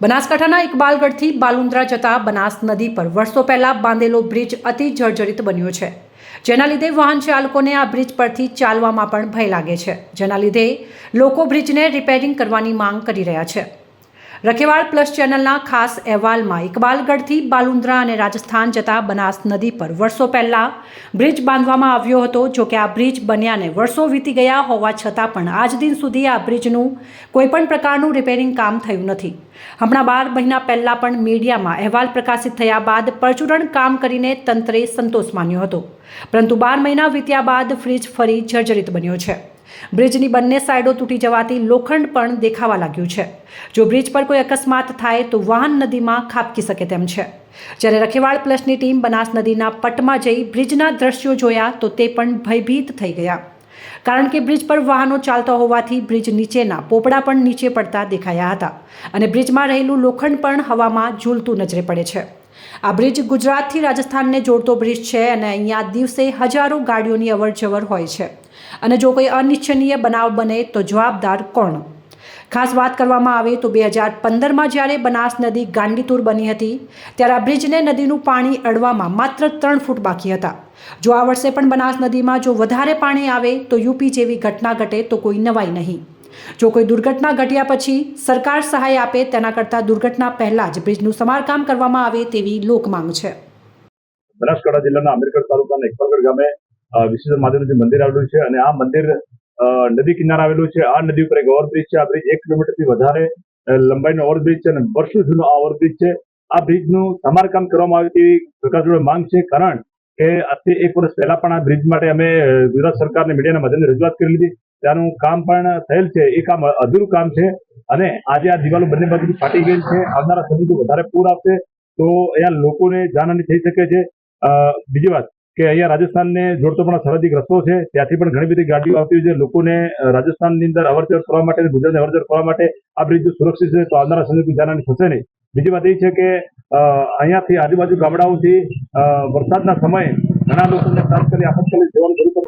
બનાસકાંઠાના ઇકબાલગઢથી બાલુંદ્રા જતા બનાસ નદી પર વર્ષો પહેલા બાંધેલો બ્રિજ અતિ જર્જરિત બન્યો છે. જેના લીધે વાહન ચાલકોને આ બ્રિજ પરથી ચાલવામાં પણ ભય લાગે છે. જેના લીધે લોકો બ્રિજને રિપેરિંગ કરવાની માંગ કરી રહ્યા છે. રખેવાળ પ્લસ ચેનલના ખાસ અહેવાલમાં ઇકબાલગઢથી બાલુંદ્રા અને રાજસ્થાન જતા બનાસ નદી પર વર્ષો પહેલા બ્રિજ બાંધવામાં આવ્યો હતો. જો કે આ બ્રિજ બન્યાને વર્ષો વીતી ગયા હોવા છતાં પણ આજ દિન સુધી આ બ્રિજનું કોઈપણ પ્રકારનું રિપેરિંગ કામ થયું નથી. હમણાં બાર મહિના પહેલાં પણ મીડિયામાં અહેવાલ પ્રકાશિત થયા બાદ પરચુરણ કામ કરીને તંત્રે સંતોષ માન્યો હતો. પરંતુ બાર મહિના વીત્યા બાદ ફ્રીજ ફરી જર્જરિત બન્યો છે. બ્રિજની બંને સાઈડો તૂટી જવાથી લોખંડ પણ દેખાવા લાગ્યું છે. જો બ્રિજ પર કોઈ અકસ્માત થાય તો વાહન નદીમાં ખાબકી શકે તેમ છે. જ્યારે રખેવાળ પ્લસની ટીમ બનાસ નદીના પટમાં જઈ બ્રિજના દ્રશ્યો જોયા તો તે પણ ભયભીત થઈ ગયા. કારણ કે બ્રિજ પર વાહનો ચાલતા હોવાથી બ્રિજ નીચેના પોપડા પણ નીચે પડતા દેખાયા હતા અને બ્રિજમાં રહેલું લોખંડ પણ હવામાં ઝૂલતું નજરે પડે છે. આ બ્રિજ ગુજરાતથી રાજસ્થાનને જોડતો બ્રિજ છે અને અહીંયા દિવસે હજારો ગાડીઓની અવર જવર હોય છે. અને જો કોઈ અનિચ્છનીય બનાવ બને તો જવાબદાર કોણ? ખાસ વાત કરવામાં આવે તો બે હજાર પંદરમાં જ્યારે બનાસ નદી ગાંડીતુર બની હતી, ત્યારે આ બ્રિજને નદીનું પાણી અડવામાં માત્ર ત્રણ ફૂટ બાકી હતા. જો આ વર્ષે પણ બનાસ નદીમાં જો વધારે પાણી આવે તો યુપી જેવી ઘટના ઘટે તો કોઈ નવાઈ નહીં. જો કોઈ દુર્ઘટના ઘટ્યા પછી સરકાર સહાય આપે તેના કરતાં દુર્ઘટના પહેલાં જ બ્રિજનું સમારકામ કરવામાં આવે તેવી લોકમાંગ છે. બનાસકાંઠા જિલ્લાના આંબેડકર તાલુકાના એકપરગઢ ગામે વિશ્વેશ્વર મહાદેવનું મંદિર આવેલું છે અને આ મંદિર નદી કિનારે આવેલું છે. આ નદી ઉપર એક ઓવરબ્રિજ છે. આ બ્રિજ એક કિલોમીટરથી વધારે લંબાઈનો ઓવરબ્રિજ છે અને વર્ષો જૂનો આ ઓવરબ્રિજ છે. આ બ્રિજનું સમારકામ કરવામાં આવે તેવી જોડે માંગ છે. કારણ કે આજથી એક વર્ષ પહેલા પણ આ બ્રિજ માટે અમે ગુજરાત સરકારને મીડિયાના માધ્યમથી રજૂઆત કરી લીધી. ત્યાંનું કામ પણ થયેલ છે. એ કામ અધૂરું કામ છે. અને આજે આ દિવાલો બંને બાજુ ફાટી ગયેલ છે. આવનારા સમયમાં વધારે પૂર આવશે. તો અહીંયા લોકોને જાનહાની થઈ શકે છે. બીજી વાત કે અહીંયા રાજસ્થાનને જોડતો પણ સરહદી રસ્તો છે. ત્યાંથી પણ ઘણી બધી ગાડીઓ આવતી હોય છે. લોકોને રાજસ્થાનની અંદર અવરજવર કરવા માટે ગુજરાતને અવરજવર કરવા માટે આ બ્રિજ સુરક્ષિત છે. તો આવનારા સમય જાનહાની થશે નહીં. બીજી વાત એ છે કે અહીંયાથી આજુબાજુ ગામડાઓથી વરસાદના સમયે ઘણા લોકોને ખાસ કરી આપત્કાલીન સેવાનું શરૂ